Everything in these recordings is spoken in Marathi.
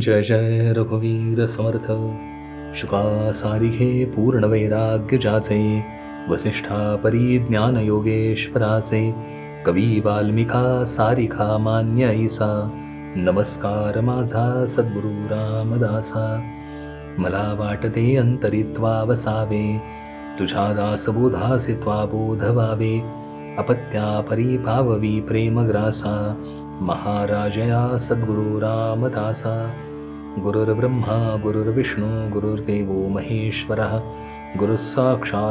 जय जय रघुवीर समर्थ। शुका सारिहे पूर्णवैराग्य वसिष्ठा परिज्ञान योगेश्वराचे कवी वाल्मिका सारिखा मान्य ईसा नमस्कार माझा सद्गुरु रामदासा। मला वाटते अंतरित्वा वसावे तुझ्या दासबोधासि त्वा बोध अपत्या परिभाववी प्रेमग्रासा महाराजया सद्गुरु रामदासा। गुरुर्ब्रह्मा गुरुर्विष्णू गुरुर्देवो महेश्वरः। गुरुः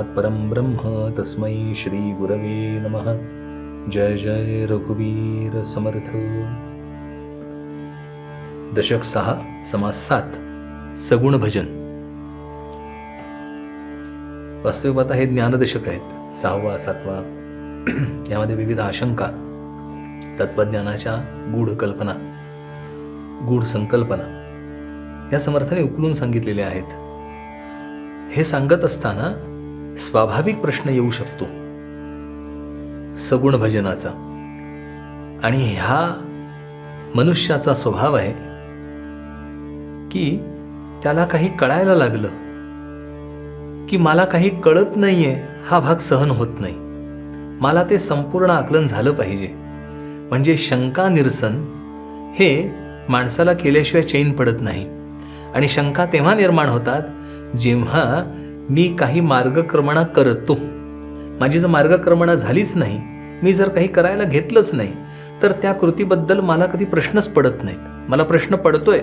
परम ब्रह्म तस्मै श्री गुरवे नमः। जय जय रघुवीर समर्थ। दशक सहा समास सात सगुण भजन। वास्तविकात हे ज्ञानदशक आहेत सहावा सातवा. यामध्ये विविध आशंका तत्वज्ञानाच्या गूढ कल्पना गूढ संकल्पना या समर्थाने उकलून सांगितलेले आहेत. हे सांगत असताना स्वाभाविक प्रश्न येऊ शकतो. सगुण भजनाचा. आणि ह्या मनुष्याचा स्वभाव आहे की त्याला काही कळायला लागलं की मला काही कळत नाहीये हा भाग सहन होत नाही. मला ते संपूर्ण आकलन झालं पाहिजे. म्हणजे शंका निरसन हे माणसाला केल्याशिवाय चैन पडत नाही. आणि शंका तेव्हा निर्माण होतात जेव्हा मी काही मार्गक्रमणा करतो. माझी जर मार्गक्रमणा झालीच नाही मी जर काही करायला घेतलंच नाही तर त्या कृतीबद्दल मला कधी प्रश्नच पडत नाहीत. मला प्रश्न पडतोय.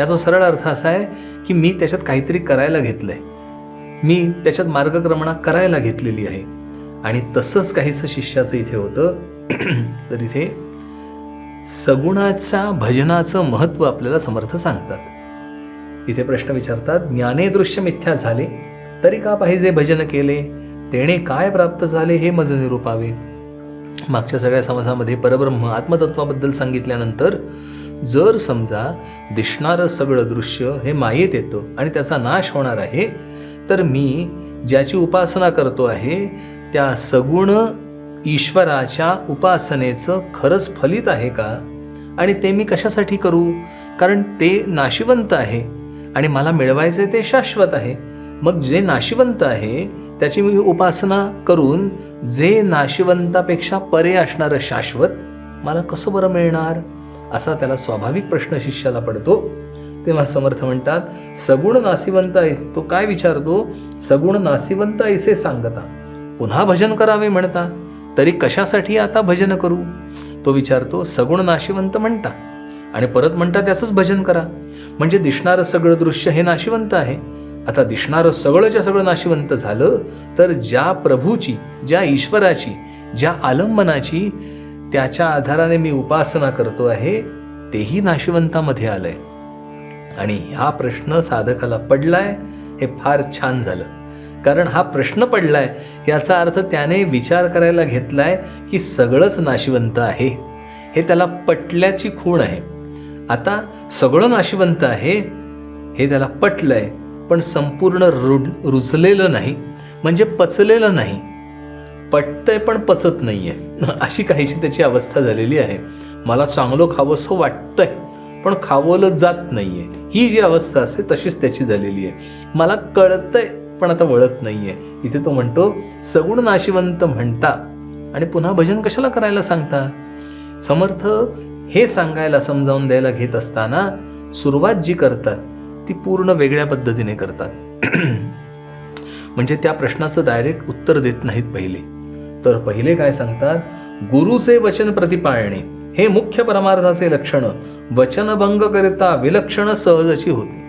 याचा सरळ अर्थ असा आहे की मी त्याच्यात काहीतरी करायला घेतलंय. मी त्याच्यात मार्गक्रमणा करायला घेतलेली आहे. आणि तसंच काहीसं शिष्याचं इथे होतं. तर इथे सगुणाच्या भजनाचं महत्त्व आपल्याला समर्थ सांगतात. इथे प्रश्न विचारतात ज्ञाने दृश्य मिथ्या झाले तरी का पाहिजे भजन केले? तेणे काय प्राप्त झाले हे मज निरूपावे मागच्या सगळ्या समाजामध्ये परब्रह्म आत्मतत्वाबद्दल सांगितल्यानंतर जर समजा दिसणारं सगळं दृश्य हे मायेत येतं आणि त्याचा नाश होणार आहे तर मी ज्याची उपासना करतो आहे त्या सगुण ईश्वराच्या उपासनेचं खरंच फलित आहे का? आणि ते मी कशासाठी करू? कारण ते नाशिवंत आहे. आणि मला मिळवायचे ते शाश्वत आहे. मग जे नाशिवंत आहे त्याची मी उपासना करून जे नाशिवंतापेक्षा परे असणारं शाश्वत मला कसं बरं मिळणार? असा त्याला स्वाभाविक प्रश्न शिष्याला पडतो. तेव्हा समर्थ म्हणतात सगुण नाशिवंत तो काय विचारतो? सगुण नाशिवंत ऐसे सांगता. पुन्हा भजन करावे म्हणता. तरी कशासाठी आता भजन करू? तो विचारतो सगुण नाशिवंत म्हणता. आणि परत म्हणता त्याचंच भजन करा. म्हणजे दिसणारं सगळं दृश्य हे नाशिवंत आहे. आता दिसणारं सगळंच्या सगळं नाशिवंत झालं तर ज्या प्रभूची ज्या ईश्वराची ज्या आलंबनाची त्याच्या आधाराने मी उपासना करतो आहे तेही नाशिवंतामध्ये आलंय. आणि हा प्रश्न साधकाला पडलाय हे फार छान झालं. कारण हा प्रश्न पडलाय याचा अर्थ त्याने विचार करायला घेतलाय की सगळंच नाशिवंत आहे. हे त्याला पटल्याची खूण आहे. आता सगळं नाशिवंत आहे हे त्याला पटलंय पण संपूर्ण रुड रुजलेलं नाही म्हणजे पचलेलं नाही. पटतंय पण पचत नाही आहे अशी काहीशी त्याची अवस्था झालेली आहे. मला चांगलं खावंसं वाटतंय पण खावलं जात नाही आहे ही जी अवस्था असते तशीच त्याची झालेली आहे. मला कळतंय पण आता वळत नाही आहे इथे तो म्हणतो सगुण नाशिवंत म्हणता. आणि पुन्हा भजन कशाला करायला सांगता? समर्थ हे सांगायला समजावून द्यायला घेत असताना सुरुवात जी करतात ती पूर्ण वेगळ्या पद्धतीने करतात. म्हणजे त्या प्रश्नाचं डायरेक्ट उत्तर देत नाहीत पहिले. तर पहिले काय सांगतात? गुरुचे वचन प्रतिपाळणे हे मुख्य परमार्थाचे लक्षण वचनभंग करिता विलक्षण सहजशी होती.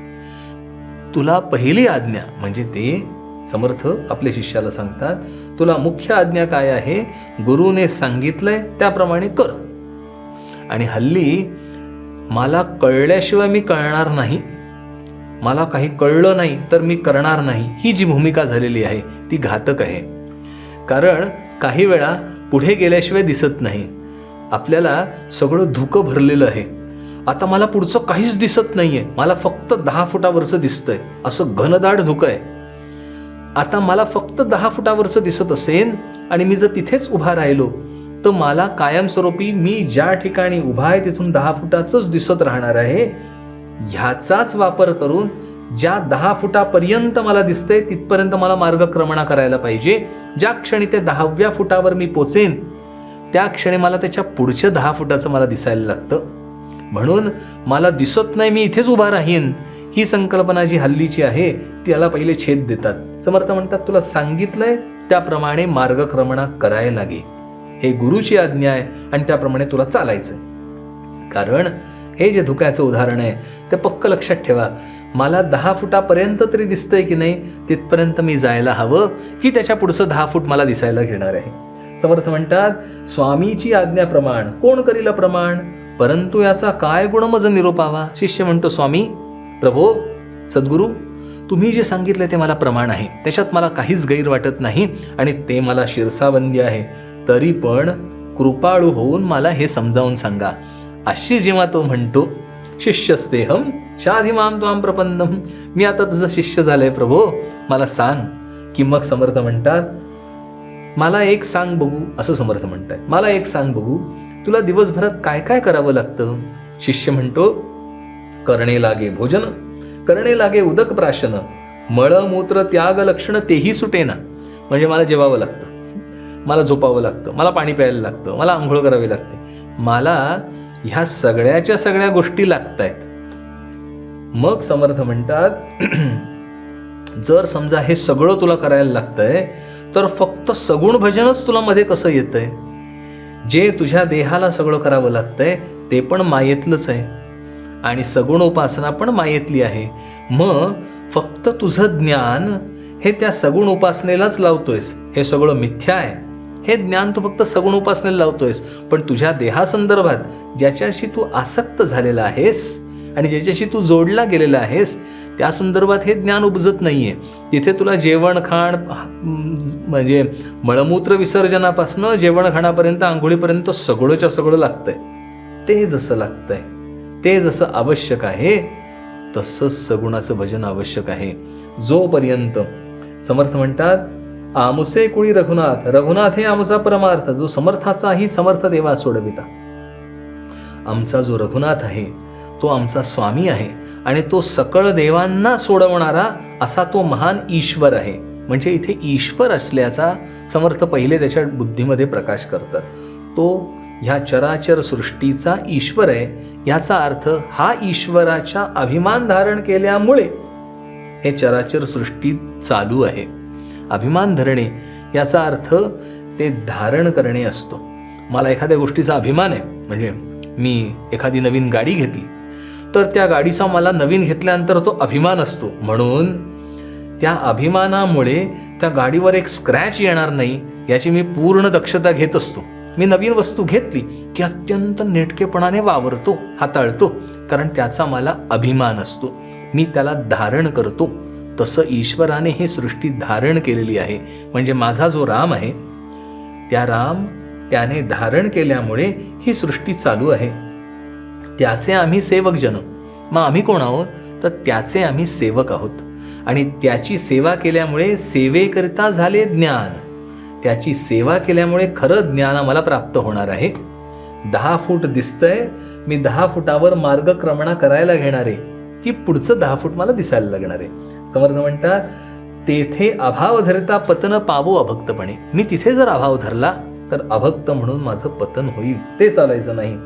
तुला पहिली आज्ञा म्हणजे ते समर्थ आपल्या शिष्याला सांगतात तुला मुख्य आज्ञा काय आहे? गुरुने सांगितलंय त्याप्रमाणे कर. आणि हल्ली मला कळल्याशिवाय मी कळणार नाही. मला काही कळलं नाही तर मी करणार नाही. ही जी भूमिका झालेली आहे ती घातक आहे. कारण काही वेळा पुढे गेल्याशिवाय दिसत नाही. आपल्याला सगळं धुकं भरलेलं आहे. आता मला पुढचं काहीच दिसत नाही आहे मला फक्त दहा फुटावरचं दिसतंय. असं घनदाट धुकं आहे. आता मला फक्त दहा फुटावरचं दिसत असेल आणि मी जर तिथेच उभा राहिलो तर मला कायमस्वरूपी मी ज्या ठिकाणी उभा आहे तिथून दहा फुटाचंच दिसत राहणार आहे ह्याचाच वापर करून ज्या दहा फुटापर्यंत मला दिसतंय तिथपर्यंत मला मार्गक्रमणा करायला पाहिजे. ज्या क्षणी ते दहाव्या फुटावर मी पोचेन त्या क्षणी मला त्याच्या पुढच्या दहा फुटाचं मला दिसायला लागतं. म्हणून मला दिसत नाही मी इथेच उभा राहीन ही संकल्पना जी हल्लीची आहे त्याला पहिले छेद देतात. समर्थ म्हणतात तुला सांगितलंय त्याप्रमाणे मार्गक्रमणा करायला लागे हे गुरुची आज्ञा आहे आणि त्याप्रमाणे तुला चालायचं कारण हे जे धुक्याचं उदाहरण आहे ते पक्क लक्षात ठेवा. मला दहा फुटापर्यंत तरी दिसतंय की नाही तिथपर्यंत मी जायला हवं की त्याच्या पुढचं दहा फूट मला दिसायला घेणार आहे. समर्थ म्हणतात स्वामीची आज्ञा प्रमाण कोण करील प्रमाण? परंतु याचा काय गुणमज निरोपावा? शिष्य म्हणतो स्वामी प्रभो सद्गुरू तुम्ही जे सांगितलं ते मला प्रमाण आहे. त्याच्यात मला काहीच गैर वाटत नाही आणि ते मला शिरसाबंदी आहे. तरी पण कृपाळू होऊन मला हे समजावून सांगा. अशी जेव्हा तो म्हणतो शिष्यस्तेहम शाधिमाम त्वाम प्रपन्नम मी आता तुझा शिष्य झालंय प्रभो मला सांग. की मग समर्थ म्हणतात मला एक सांग बघू असं समर्थ म्हणताय. मला एक सांग बघू तुला दिवसभरात काय काय करावं लागतं? शिष्य म्हणतो करणे लागे भोजन करणे लागे उदक प्राशन मळमूत्र त्याग लक्षण तेही सुटेना. म्हणजे मला जेवावं लागतं. मला झोपावं लागतं मला पाणी प्यायला लागतं मला आंघोळ करावी लागते. मला ह्या सगळ्याच्या सगळ्या गोष्टी लागत आहेत मग समर्थ म्हणतात जर समजा हे सगळं तुला करायला लागतंय तर फक्त सगुण भजनच तुला मध्ये कसं येतंय? जे तुझ्या देहाला सगळं करावं लागतंय ते पण मायेतलंच आहे. आणि सगुण उपासना पण मायेतली आहे. मग फक्त तुझं ज्ञान हे त्या सगुण उपासनेलाच लावतोयस. हे सगळं मिथ्या आहे. हे ज्ञान तू फक्त सगुण उपासनेला लावतोयस पण तुझ्या देहासंदर्भात ज्याच्याशी तू आसक्त झालेला आहेस आणि ज्याच्याशी तू जोडला गेलेला आहेस त्या संदर्भात हे ज्ञान उपजत नाही आहे तिथे तुला जेवण खाण म्हणजे मळमूत्र विसर्जनापासनं जेवण खाण्यापर्यंत आंघोळीपर्यंत सगळंच्या सगळं लागतंय. ते जसं लागतंय ते जसं आवश्यक आहे तसंच सगुणाचं भजन आवश्यक आहे. जोपर्यंत समर्थ म्हणतात आमुसे कुळी रघुनाथ रघुनाथ हे आमचा परमार्थ जो समर्थाचाही समर्थ देवा सोडविता. आमचा जो रघुनाथ आहे तो आमचा स्वामी आहे आणि तो सकळ देवांना सोडवणारा असा तो महान ईश्वर आहे. म्हणजे इथे ईश्वर असल्याचा समर्थ पहिले त्याच्या बुद्धीमध्ये प्रकाश करतात. तो ह्या चराचर सृष्टीचा ईश्वर आहे ह्याचा अर्थ हा ईश्वराच्या अभिमान धारण केल्यामुळे हे चराचर सृष्टी चालू आहे. अभिमान धरणे याचा अर्थ ते धारण करणे असतो. मला एखाद्या गोष्टीचा अभिमान आहे म्हणजे मी एखादी नवीन गाडी घेतली तर त्या गाडीचा मला नवीन घेतल्यानंतर तो अभिमान असतो. म्हणून त्या अभिमानामुळे त्या गाडीवर एक स्क्रॅच येणार नाही याची मी पूर्ण दक्षता घेत असतो. मी नवीन वस्तू घेतली की अत्यंत नेटकेपणाने वावरतो हाताळतो कारण त्याचा मला अभिमान असतो. मी त्याला धारण करतो. तसं ईश्वराने ही सृष्टी धारण केलेली आहे. म्हणजे माझा जो राम आहे त्या राम त्याने धारण केल्यामुळे ही सृष्टी चालू आहे. त्याचे आम्ही सेवकजन. मग आम्ही कोण आहोत? तर त्याचे आम्ही सेवक आहोत. आणि त्याची सेवा केल्यामुळे सेवेकरिता झाले ज्ञान. त्याची सेवा केल्यामुळे खरं ज्ञान आम्हाला प्राप्त होणार आहे. दहा फूट दिसतंय मी दहा फुटावर मार्गक्रमणा करायला घेणार. आहे की पुढचं दहा फूट मला दिसायला लागणार आहे. समर्थ म्हणतात तेथे अभाव धरता पतन पावो अभक्तपणे. मी तिथे जर अभाव धरला तर अभक्त म्हणून माझं पतन होईल. ते चालायचं नाही.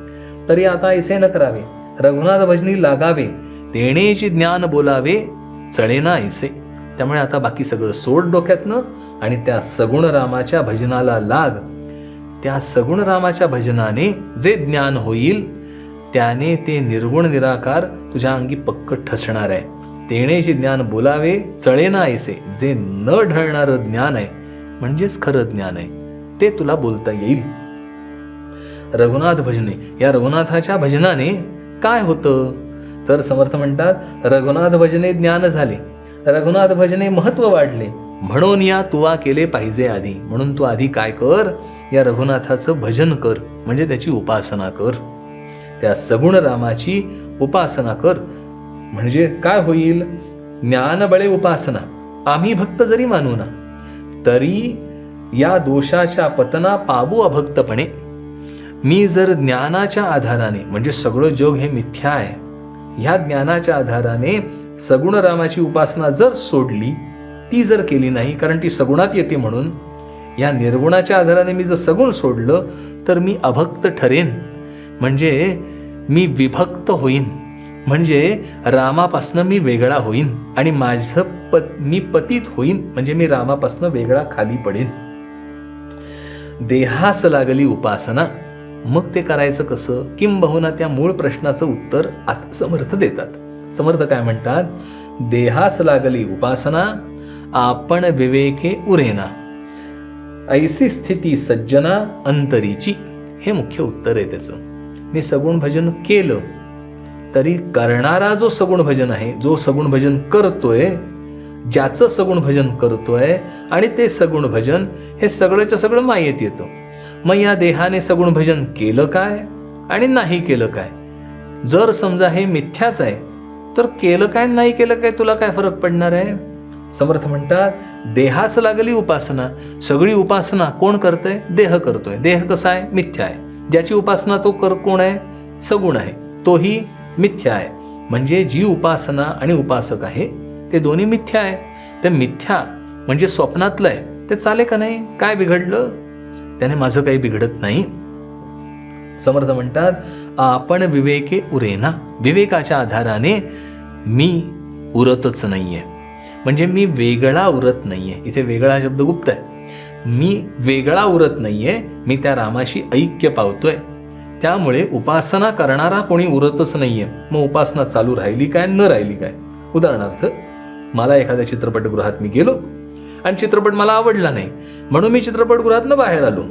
तरी आता ऐसे न करावे. रघुनाथ भजनी लागावे. तेणेची ज्ञान बोलावे. चळेना ऐसे. त्यामुळे आता बाकी सगळं सोड डोक्यातनं आणि त्या सगुण रामाच्या भजनाला लाग. त्या सगुण रामाच्या भजनाने जे ज्ञान होईल त्याने ते निर्गुण निराकार तुझ्या अंगी पक्क ठसणार आहे. तेणेशी ज्ञान बोलावे चळेना ऐसे जे न ढळणारं ज्ञान आहे म्हणजेच खरं ज्ञान आहे ते तुला बोलता येईल. रघुनाथ भजने. या रघुनाथाच्या भजनाने काय होतं? तर समर्थ म्हणतात रघुनाथ भजने ज्ञान झाले. रघुनाथ भजने महत्त्व वाढले. म्हणून या तुवा केले पाहिजे आधी. म्हणून तू आधी काय कर? या रघुनाथाचं भजन कर. म्हणजे त्याची उपासना कर. त्या सगुण रामाची उपासना कर. म्हणजे काय होईल? ज्ञानबळे उपासना. आम्ही भक्त जरी मानू ना तरी या दोषाच्या पतना पावू अभक्तपणे. मी जर ज्ञानाच्या आधाराने म्हणजे सगळं जग हे मिथ्या आहे ह्या ज्ञानाच्या आधाराने सगुण रामाची उपासना जर सोडली ती जर केली नाही कारण ती सगुणात येते म्हणून या निर्गुणाच्या आधाराने मी जर सगुण सोडलं तर मी अभक्त ठरेन. म्हणजे मी विभक्त होईन. म्हणजे रामापासनं मी वेगळा होईन आणि माझं पत मी पतित होईन म्हणजे मी रामापासनं वेगळा खाली पडेन. देहास लागली उपासना. मग ते करायचं कसं? किंबहुना त्या मूळ प्रश्नाचं उत्तर आता समर्थ देतात. समर्थ काय म्हणतात? देहास लागली उपासना आपण विवेके उरेना. ऐसी स्थिती सज्जना अंतरीची. हे मुख्य उत्तर आहे त्याचं. मी सगुण भजन केलं तरी करणारा जो सगुण भजन आहे जो सगुण भजन करतोय ज्याचं सगुण भजन करतोय आणि ते सगुण भजन हे सगळंच्या सगळं मायेत येतं. मग या देहाने सगुण भजन केलं काय आणि नाही केलं काय? जर समजा हे मिथ्याच आहे तर केलं काय नाही केलं काय तुला काय फरक पडणार आहे? समर्थ म्हणतात देहास लागली उपासना. सगळी उपासना कोण करतंय? देह करतोय. देह कसा आहे? मिथ्या आहे. ज्याची उपासना तो कर कोण आहे? सगुण आहे. तोही मिथ्या आहे. म्हणजे जी उपासना आणि उपासक आहे ते दोन्ही मिथ्या आहे. तर मिथ्या म्हणजे स्वप्नातलं आहे. ते चाले का नाही? काय बिघडलं? त्याने माझं काही बिघडत नाही. समर्थ म्हणतात आपण विवेके उरेना विवेकाच्या आधाराने मी उरतच नाहीये. म्हणजे मी वेगळा उरत नाहीये. इथे वेगळा शब्द गुप्त आहे. मी वेगळा उरत नाहीये. मी त्या रामाशी ऐक्य पावतोय. त्यामुळे उपासना करणारा कोणी उरतच नाहीये. मग उपासना चालू राहिली काय न राहिली काय? उदाहरणार्थ मला एखाद्या चित्रपटगृहात मी गेलो आणि चित्रपट मला आवडला नाही. म्हणून मी चित्रपटगृहातनं बाहेर आलो.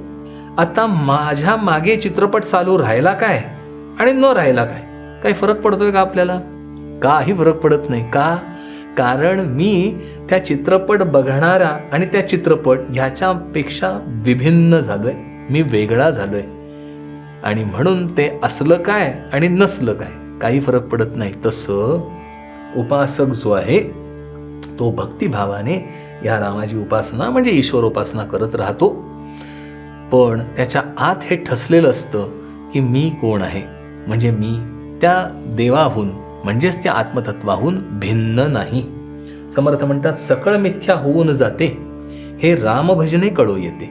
आता माझ्या मागे चित्रपट चालू राहिला काय आणि न राहिला काय? काही फरक पडतोय का आपल्याला? काही फरक पडत नाही. का? कारण मी त्या चित्रपट बघणारा आणि त्या चित्रपट ह्याच्यापेक्षा विभिन्न झालोय. मी वेगळा झालोय. आणि म्हणून ते असलं काय आणि नसलं काय काही फरक पडत नाही. तसं उपासक जो आहे तो भक्तिभावाने या रामाची उपासना म्हणजे ईश्वर उपासना करत राहतो. पण त्याच्या आत हे ठसलेलं असतं की मी कोण आहे? म्हणजे मी त्या देवाहून म्हणजेच त्या आत्मतत्वाहून भिन्न नाही. समर्थ म्हणतात सकळ मिथ्या होऊन जाते हे रामभजने कळू येते.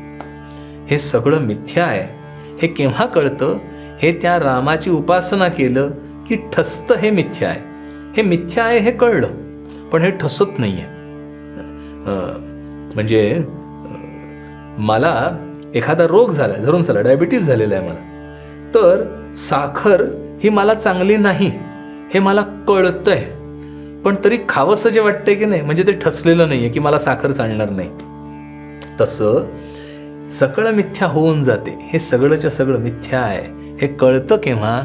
हे सगळं मिथ्या आहे हे केव्हा कळतं? हे त्या रामाची उपासना केलं की ठसतं हे मिथ्या आहे. हे मिथ्या आहे हे कळलं पण हे ठसत नाही आहे म्हणजे मला एखादा रोग झाला धरून चला डायबिटीज झालेला आहे मला तर साखर ही मला चांगली नाही हे मला कळतंय. पण तरी खावंसं जे वाटतंय की नाही म्हणजे ते ठसलेलं नाही आहे की मला साखर चालणार नाही. तसं सगळं मिथ्या होऊन जाते. हे सगळंच्या सगळं मिथ्या आहे. हे कळतं केव्हा?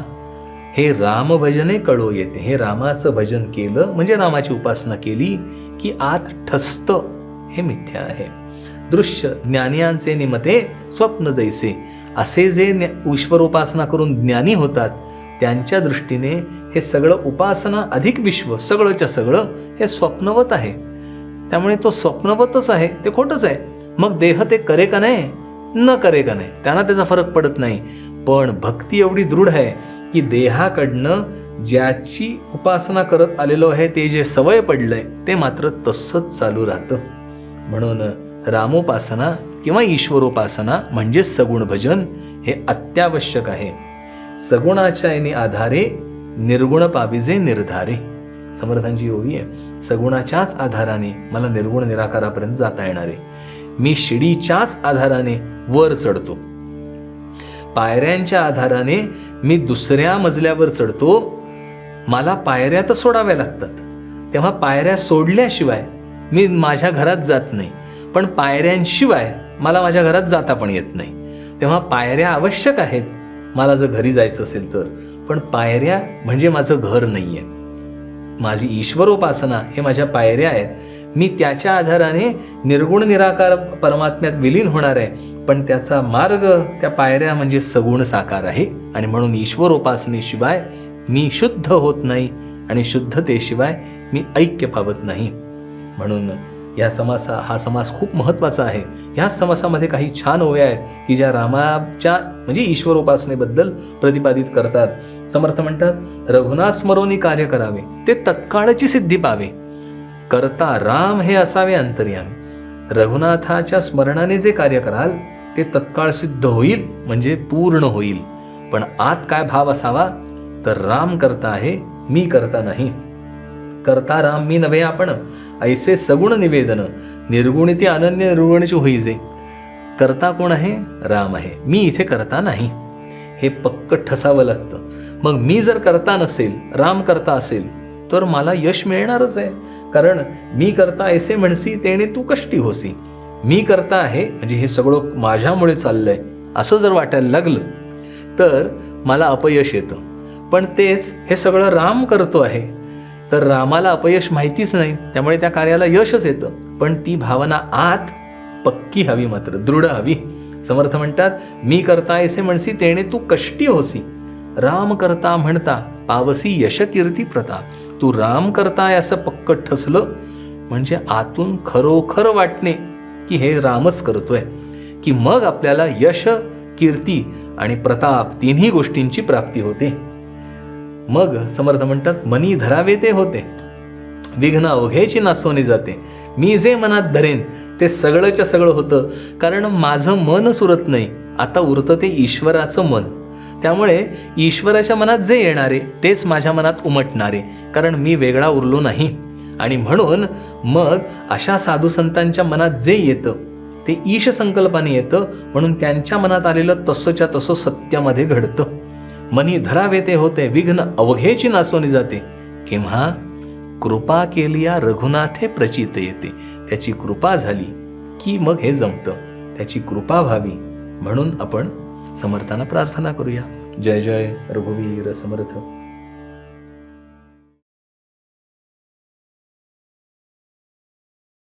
हे रामभजने कळू येते. हे रामाचं भजन केलं म्हणजे रामाची उपासना केली की आत ठसतं. हे मिथ्या आहे. दृश्य ज्ञानियांचे निमते स्वप्न जैसे. असे जे ईश्वर उपासना करून ज्ञानी होतात त्यांच्या दृष्टीने हे सगळं उपासना अधिक विश्व सगळंच्या सगळं हे स्वप्नवत आहे. त्यामुळे तो स्वप्नवतच आहे ते खोटंच आहे. मग देह ते करे का नाही? न करे का नाही? त्यांना त्याचा फरक पडत नाही. पण भक्ती एवढी दृढ आहे की देहाकडनं ज्याची उपासना करत आलेलो आहे ते जे सवय पडलंय ते मात्र तसंच चालू राहतं. म्हणून रामोपासना किंवा ईश्वरोपासना म्हणजे सगुण भजन हे अत्यावश्यक आहे. सगुणाच्या याने आधारे निर्गुण पाविजे निर्धारे. समर्थांची योगी आहे. सगुणाच्याच आधाराने मला निर्गुण निराकारापर्यंत जाता येणार. आहे मी शिडीच्याच आधाराने वर चढतो. पायऱ्यांच्या आधाराने मी दुसऱ्या मजल्यावर चढतो. मला पायऱ्या तर सोडाव्या लागतात. तेव्हा पायऱ्या सोडल्याशिवाय मी माझ्या घरात जात नाही. पण पायऱ्यांशिवाय मला माझ्या घरात जाता पण येत नाही. तेव्हा पायऱ्या आवश्यक आहेत. मला जर घरी जायचं असेल तर. पण पायऱ्या म्हणजे माझं घर नाही आहे माझी ईश्वरोपासना हे माझ्या पायऱ्या आहेत. मी त्याच्या आधाराने निर्गुण निराकार परमात्म्यात विलीन होणार आहे. पण त्याचा मार्ग त्या पायऱ्या म्हणजे सगुण साकार आहे. आणि म्हणून ईश्वरोपासनेशिवाय मी शुद्ध होत नाही आणि शुद्धतेशिवाय मी ऐक्य पावत नाही. म्हणून या समासा हा समास खूप महत्त्वाचा आहे. ह्या समासामध्ये काही छान ओव्या आहेत की ज्या रामाच्या म्हणजे ईश्वरोपासनेबद्दल प्रतिपादित करतात. समर्थ म्हणतात रघुनाथ स्मरोनी कार्य करावे. ते तत्काळची सिद्धी पावे. करता राम हे असावे अंतर्यामी. रघुनाथाच्या स्मरणाने जे कार्य कराल ते तत्काळ सिद्ध होईल म्हणजे पूर्ण होईल. पण आत काय भाव असावा? तर राम करता आहे मी करता नाही. करता राम मी नव्हे आपण ऐसे सगुण निवेदन निर्गुणिती अनन्य निर्गुणीची होईजे. करता कोण आहे? राम आहे. मी इथे करता नाही. हे पक्क ठसावं लागतं. मग मी जर करता नसेल राम करता असेल तर मला यश मिळणारच आहे. कारण मी करता ऐसे म्हणसी तेने तू कष्टी होसी. मी करता आहे म्हणजे हे सगळं माझ्यामुळे चाललंय असं जर वाटायला लागलं तर मला अपयश येतं. पण तेच हे सगळं राम करतो आहे. तर रामाला अपयश माहितीच नाही त्यामुळे त्या कार्याला यशच येतं. पण ती भावना आत पक्की हवी मात्र दृढ हवी. समर्थ म्हणतात मी करता ऐसे म्हणसी तेने तू कष्टी होसी. राम करता म्हणता पावसी यशकीर्ती प्रताप तू राम करताय असं पक्क ठसलं म्हणजे आतून खरोखर वाटणे की हे रामच करतोय की मग आपल्याला यश कीर्ती आणि प्रताप तिन्ही गोष्टींची प्राप्ती होते. मग समर्थ म्हणतात मनी धरावे ते होते. विघ्न अवघ्याची नासवणी जाते. मी जे मनात धरेन ते सगळंच्या सगळं होतं. कारण माझं मन सुरत नाही. आता उरतं ते ईश्वराचं मन. त्यामुळे ईश्वराच्या मनात जे येणारे तेच माझ्या मनात उमटणारे. कारण मी वेगळा उरलो नाही. आणि म्हणून मग अशा साधू संतांच्या मनात जे येतं ते ईश संकल्पाने येतं म्हणून त्यांच्या मनात आलेलं तसंच्या तसं सत्यामध्ये घडतं. मनी धरावे ते होते विघ्न अवघेची नासवणी जाते. किंवा कृपा केलिया रघुनाथे प्रचित येते. त्याची कृपा झाली की मग हे जमतं. त्याची कृपा व्हावी. म्हणून आपण समर्थांना प्रार्थना करूया. जय जय रघुवीर समर्थ.